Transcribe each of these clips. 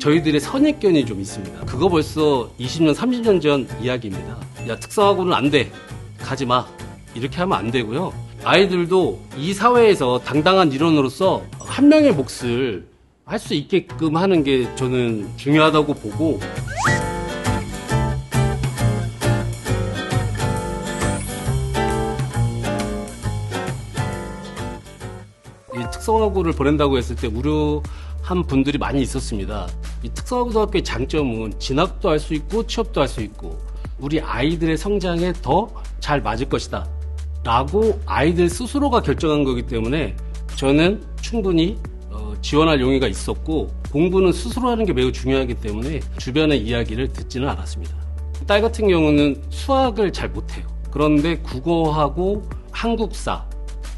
저희들의 선입견이 좀 있습니다. 그거 벌써 20년, 30년 전 이야기입니다. 야, 특성화고는 안 돼. 가지 마. 이렇게 하면 안 되고요. 아이들도 이 사회에서 당당한 일원으로서 한 명의 몫을 할 수 있게끔 하는 게 저는 중요하다고 보고 이 특성화고를 보낸다고 했을 때 우려한 분들이 많이 있었습니다. 이 특성화고등학교의 장점은 진학도 할 수 있고 취업도 할 수 있고 우리 아이들의 성장에 더 잘 맞을 것이다. 라고 아이들 스스로가 결정한 거기 때문에 저는 충분히 어, 지원할 용의가 있었고 공부는 스스로 하는 게 매우 중요하기 때문에 주변의 이야기를 듣지는 않았습니다. 딸 같은 경우는 수학을 잘 못해요. 그런데 국어하고 한국사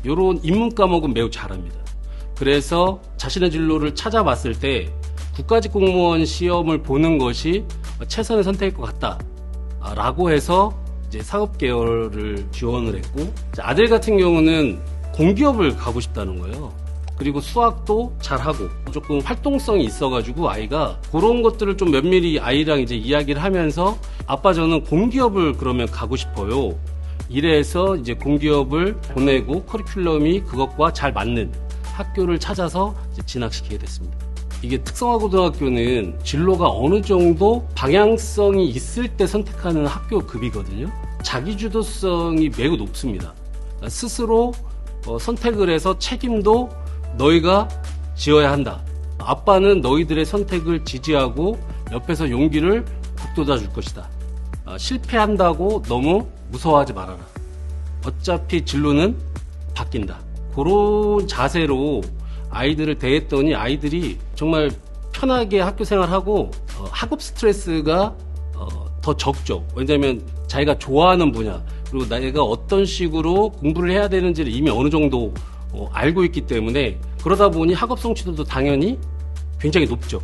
이런 인문 과목은 매우 잘합니다. 그래서 자신의 진로를 찾아봤을 때 국가직 공무원 시험을 보는 것이 최선의 선택일 것 같다. 아, 라고 해서 이제 사업 계열을 지원을 했고 아들 같은 경우는 공기업을 가고 싶다는 거예요. 그리고 수학도 잘하고 조금 활동성이 있어가지고 아이가 그런 것들을 좀 면밀히 아이랑 이제 이야기를 하면서 아빠 저는 공기업을 그러면 가고 싶어요. 이래서 이제 공기업을 보내고 커리큘럼이 그것과 잘 맞는 학교를 찾아서 진학시키게 됐습니다. 이게 특성화고등학교는 진로가 어느 정도 방향성이 있을 때 선택하는 학교 급이거든요. 자기주도성이 매우 높습니다. 스스로 어, 선택을 해서 책임도 너희가 지어야 한다. 아빠는 너희들의 선택을 지지하고 옆에서 용기를 북돋아 줄 것이다. 어, 실패한다고 너무 무서워하지 말아라. 어차피 진로는 바뀐다. 그런 자세로 아이들을 대했더니 아이들이 정말 편하게 학교 생활하고 어, 학업 스트레스가 어, 더 적죠. 왜냐하면 자기가 좋아하는 분야 그리고 내가 어떤 식으로 공부를 해야 되는지를 이미 어느 정도 어, 알고 있기 때문에 그러다 보니 학업 성취도도 당연히 굉장히 높죠.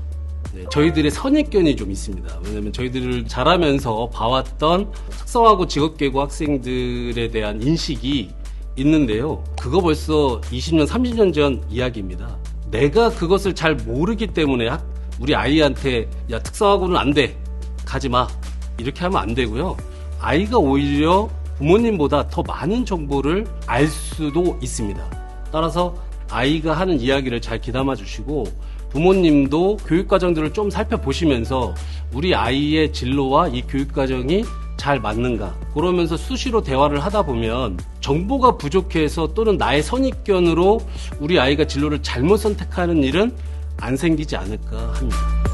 네, 저희들의 선입견이 좀 있습니다. 왜냐하면 저희들을 자라면서 봐왔던 특성화고 직업계고 학생들에 대한 인식이 있는데요. 그거 벌써 20년, 30년 전 이야기입니다. 내가 그것을 잘 모르기 때문에 학- 우리 아이한테 야 특성화고는 안 돼. 가지 마. 이렇게 하면 안 되고요. 아이가 오히려 부모님보다 더 많은 정보를 알 수도 있습니다. 따라서 아이가 하는 이야기를 잘 귀담아 주시고 부모님도 교육 과정들을 좀 살펴보시면서 우리 아이의 진로와 이 교육 과정이 잘 맞는가 그러면서 수시로 대화를 하다 보면 정보가 부족해서 또는 나의 선입견으로 우리 아이가 진로를 잘못 선택하는 일은 안 생기지 않을까 합니다.